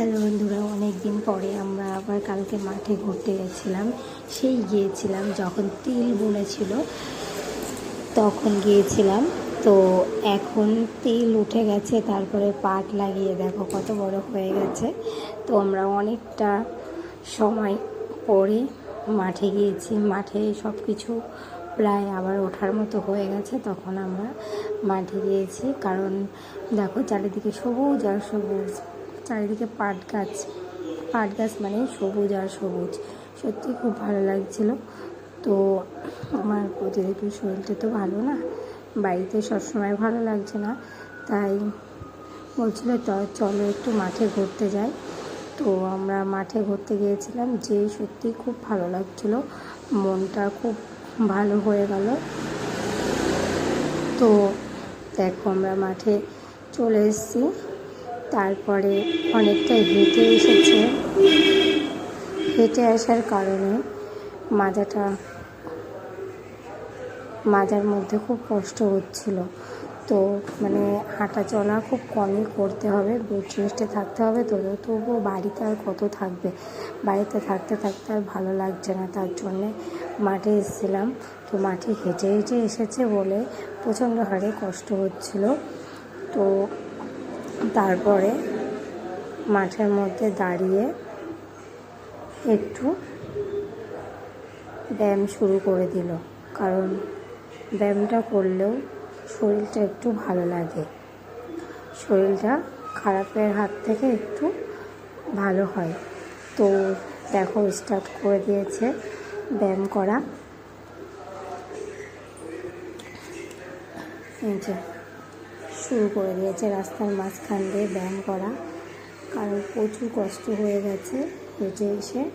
Hello বন্ধুরা অনেক দিন পরে আমরা আবার কালকে মাঠে ঘুরতে গেছিলাম। সেই গিয়েছিলাম যখন তিল বুনেছিল, তখন গিয়েছিলাম। তো এখন তিল উঠে গেছে, তারপরে পাট লাগিয়ে দেখো কত বড় হয়ে গেছে। তো আমরা অনেকটা সময় পরে মাঠে গিয়েছি। মাঠে সব কিছু প্রায় আবার ওঠার মতো হয়ে গেছে, তখন আমরা মাঠে গিয়েছি। কারণ দেখো চারিদিকে সবুজ আর সবুজ। চারিদিকে পাট গাছ। পাট গাছ মানে সবুজ আর সবুজ। সত্যি খুব ভালো লাগছিল। তো আমার প্রতিদিনের শরীরটা তো ভালো না। বাড়িতে সবসময় ভালো লাগছে না। তাই বলছিল চলো একটু মাঠে ঘুরতে যাই। তো আমরা মাঠে ঘুরতে গিয়েছিলাম যে সত্যি খুব ভালো লাগছিল। মনটা খুব ভালো হয়ে গেল। তো দেখো, আমরা মাঠে চলে এসেছি। তারপরে অনেকটাই হেঁটে এসেছে। হেঁটে আসার কারণে মাজাটা, মাজার মধ্যে খুব কষ্ট হচ্ছিল। তো মানে হাঁটা চলা খুব কমই করতে হবে, বেড রেস্টে থাকতে হবে। তো তবুও বাড়িতে আর কত থাকবে? বাড়িতে থাকতে থাকতে আর ভালো লাগছে না, তার জন্যে মাঠে এসেছিলাম। তো মাঠে হেঁটে হেঁটে এসেছে বলে প্রচণ্ড হারে কষ্ট হচ্ছিল। তো তারপরে মাঠের মধ্যে দাঁড়িয়ে একটু ব্যায়াম শুরু করে দিল। কারণ ব্যায়ামটা করলেও শরীরটা একটু ভালো লাগে। শরীরটা খারাপের হাত থেকে একটু ভালো হয়। তো দেখো স্টার্ট করে দিয়েছে ব্যায়াম করা। শুরু করে দিয়েছে। রাস্তার মাঝখান দিয়ে ব্যায়াম করা। কারণ প্রচুর কষ্ট হয়ে গেছে হেঁটে এসে।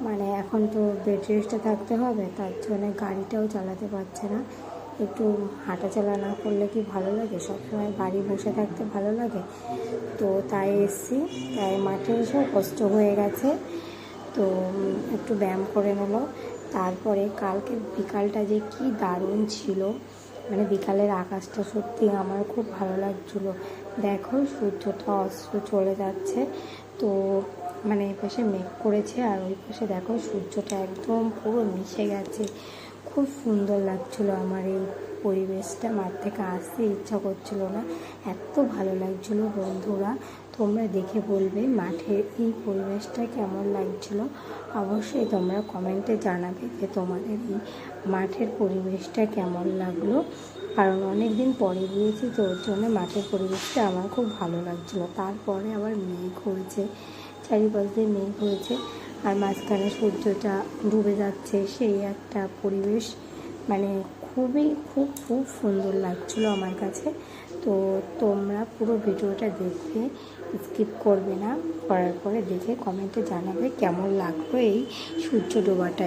মানে এখন তো বেড রেস্টে থাকতে হবে, তার জন্য গাড়িটাও চালাতে পারছে না। একটু হাঁটাচলা না করলে কি ভালো লাগে? সবসময় বাড়ি বসে থাকতে ভালো লাগে? তো তাই এসছি। তাই মাঠে এসেও কষ্ট হয়ে গেছে। তো একটু ব্যায়াম করে নিল। তারপরে কালকে বিকালটা যে কি দারুণ ছিল। মানে বিকালের আকাশটা সত্যি আমার খুব ভালো লাগছিল। দেখো, সূর্যটা অস্ত চলে যাচ্ছে। তো মানে এই পাশে মেঘ করেছে আর ওই পাশে দেখো সূর্যটা একদম পুরো মিশে গেছে। খুব সুন্দর লাগছিল আমার এই পরিবেশটা। মাঠ থেকে আসতে ইচ্ছা করছিল না। এত ভালো লাগছিল বন্ধুরা। তোমরা দেখে বলবে মাঠের এই পরিবেশটা কেমন লাগছিল। অবশ্যই তোমরা কমেন্টে জানাবে যে তোমাদের এই মাঠের পরিবেশটা কেমন লাগল। কারণ অনেক দিন পরে গিয়েছি তো ওর জন্য মাঠের পরিবেশটা আমার খুব ভালো লাগছিল। তারপরে আবার মেঘ হয়েছে, চারিপাশ দিয়ে মেঘ হয়েছে। আর মাঝখানে সূর্যটা ডুবে যাচ্ছে, সেই একটা পরিবেশ। মানে খুবই, খুব খুব সুন্দর লাগছিল আমার কাছে। তো তোমরা পুরো ভিডিওটা দেখবে, স্কিপ করবে না। করার পরে দেখে কমেন্টে জানাবে কেমন লাগবে এই সূর্য ডোবাটায়।